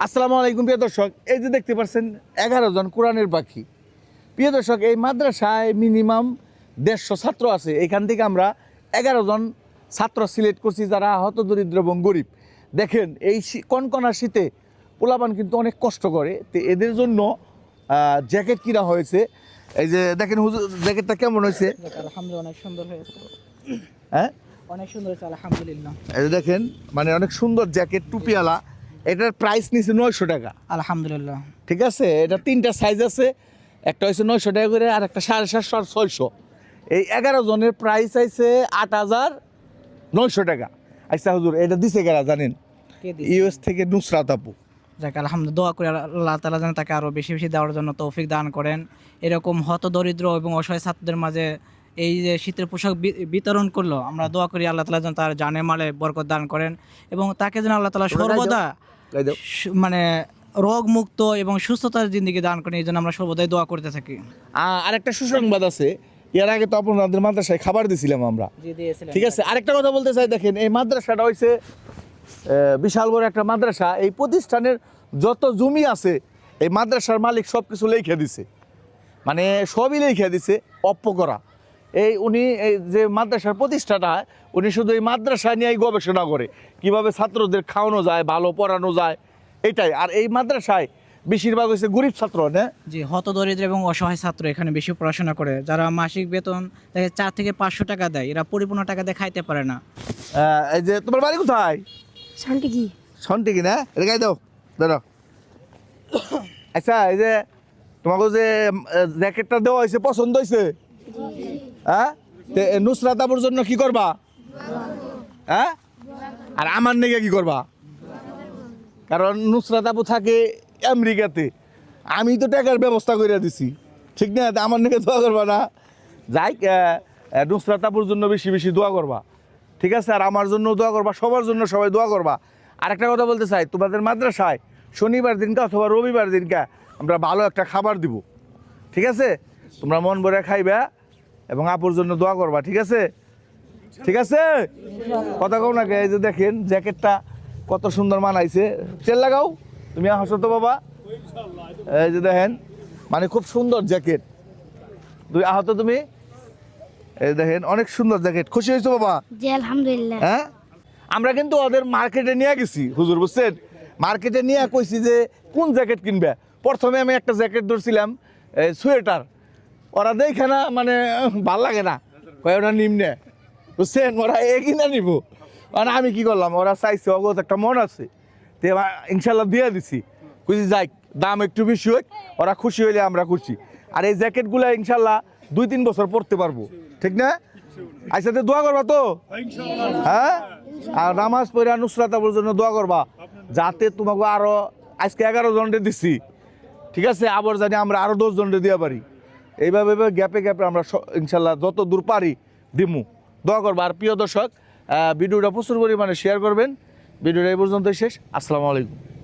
আসসালামু আলাইকুম প্রিয় দর্শক। এই যে দেখতে পাচ্ছেন এগারো জন কোরআনের পাখি। প্রিয় দর্শক এই মাদ্রাসায় মিনিমাম দেড়শো ছাত্র আছে। এখান থেকে আমরা এগারো জন ছাত্র সিলেক্ট করছি যারা হত দরিদ্র এবং গরিব। দেখেন এই শী- কনকনা শীতে পোলাপান কিন্তু অনেক কষ্ট করে। তো এদের জন্য জ্যাকেট কিনা হয়েছে। এই যে দেখেন হুজুর জ্যাকেটটা কেমন হয়েছে? আলহামদুলিল্লাহ অনেক সুন্দর হয়েছে। হ্যাঁ? অনেক সুন্দর হয়েছে আলহামদুলিল্লাহ। এই দেখেন মানে অনেক সুন্দর জ্যাকেট টুপিওয়ালা। এটার প্রাইস নিচ্ছে নয়শো টাকা। আলহামদুলিল্লাহ। ঠিক আছে? এটা তিনটা সাইজ আছে। একটা হচ্ছে নয়শো টাকা করে আর একটা সাড়ে সাতশো আর ছয়শো। এই এগারো জনের প্রাইস আছে আট হাজার নয়শো টাকা। আচ্ছা হুজুর এটা দিছে গেলা জানেন? ইউএস থেকে নুসরাত আপু। যাক আলহামদুলিল্লাহ দোয়া করে আল্লাহ তালা যেন তাকে আরও বেশি বেশি দেওয়ার জন্য তৌফিক দান করেন। এরকম হত দরিদ্র এবং অসহায় ছাত্রদের মাঝে এই যে শীতের পোশাক বিতরণ করল আমরা দোয়া করি আল্লাহ তালা যেন তার জানে মালে বরকত দান করেন এবং তাকে যেন আল্লাহ তালা। সর্বদা মানে রোগ মুক্ত এবং সুস্থতার জিন্দিগি দান করেন এই জন্য আমরা সর্বদাই দোয়া করতে থাকি। আরেকটা সুসংবাদ আছে। এর আগে তো আপনাদের মাদ্রাসায় খাবার দিছিলাম আমরা। ঠিক আছে আরেকটা কথা বলতে চাই দেখেন এই মাদ্রাসাটা হয়েছে বিশাল বড় একটা মাদ্রাসা। এই প্রতিষ্ঠানের যত জমি আছে এই মাদ্রাসার মালিক সব কিছু লেখে দিছে। মানে সবই লেখে দিছে অপ্প করা। এই উনি এই যে মাদ্রাসার প্রতিষ্ঠাটা উনি শুধু এই মাদ্রাসা নিয়েই গবেষণা করে কীভাবে ছাত্রদের খাওয়ানো যায় ভালো পড়ানো যায় এটাই। আর এই মাদ্রাসায় বেশিরভাগ হচ্ছে গরিব ছাত্র না? জি হত দরিদ্র এবং অসহায় ছাত্র এখানে বেশি পড়াশোনা করে। যারা মাসিক বেতন দেখে চার থেকে পাঁচশো টাকা দেয়। এরা পরিপূর্ণ টাকা দিয়ে খাইতে পারে না। এই যে তোমার বাড়ি কোথায়? শান্তি কি শোনটি কি না? এটা গাই দাও দাঁড়াও। আচ্ছা এই যে তোমাকে যে জ্যাকেটটা দেওয়া হয়েছে পছন্দ হয়েছে? হ্যাঁ? নুসরাত আবুর জন্য কি করবা? হ্যাঁ? আর আমার নেগে কি করবা? কারণ নুসরাত আবু থাকে আমেরিকাতে। আমি তো টাকার ব্যবস্থা করে দিছি। ঠিক না? আমার নেগে দোয়া করবা না। যাই নুসরাত আবুর জন্য বেশি বেশি দোয়া করবা। ঠিক আছে? আর আমার জন্য দোয়া করবা। সবার জন্য সবাই দোয়া করবা। আর একটা কথা বলতে চাই, তোমাদের মাদ্রাসায় শনিবার দিনকা অথবা রবিবার দিনকা আমরা ভালো একটা খাবার দিব। ঠিক আছে? তোমরা মন ভরে খাইবা। এবং আপুর জন্য দোয়া করবা ঠিক আছে? ঠিক আছে? কথা কও না কে? এই যে দেখেন জ্যাকেটটা কত সুন্দর মানাইছে। চেল লাগাও তুমি হাসো তো বাবা। এই যে দেখেন মানে খুব সুন্দর জ্যাকেট। দুই আহত তুমি? এই দেখেন অনেক সুন্দর জ্যাকেট। খুশি হয়েছো বাবা? জি আলহামদুলিল্লাহ। হ্যাঁ? আমরা কিন্তু ওদের মার্কেটে নিয়ে গেছি হুজুর বুঝছেন? মার্কেটে নিয়ে কইছি যে কোন জ্যাকেট কিনবে? প্রথমে আমি একটা জ্যাকেট ধরছিলাম সোয়েটার। ওরা দেখে না মানে ভালো লাগে না। কয়, ওরা নিম্নে বুঝছেন? ওরা এ কিনা নিব। মানে আমি কি করলাম? ওরা চাইছে অগত একটা মন আছে। তে ইনশাল্লাহ দিয়ে দিছি। খুঁজি যাই দাম একটু বেশি হোক, ওরা খুশি হইলে আমরা খুশি আর এই জ্যাকেটগুলো ইনশাল্লাহ দুই তিন বছর পরতে পারব। ঠিক না? আচ্ছা তো দোয়া করবা তো? হ্যাঁ? আর নামাজ পড়ে নুসরাত আবুর জন্য দোয়া করবা। যাতে তোমাকে আরও, আজকে এগারো জনকে দিছি। ঠিক আছে? আবার জানি আমরা আরও দশ জনকে দিয়ে পারি। এইভাবে এইভাবে গ্যাপে গ্যাপে আমরা ইনশাল্লাহ যত দূর পারি দিমু। দোয়া করব। আর প্রিয় দর্শক ভিডিওটা প্রচুর পরিমাণে শেয়ার করবেন। ভিডিওটা এই পর্যন্তই শেষ। আসসালামু আলাইকুম।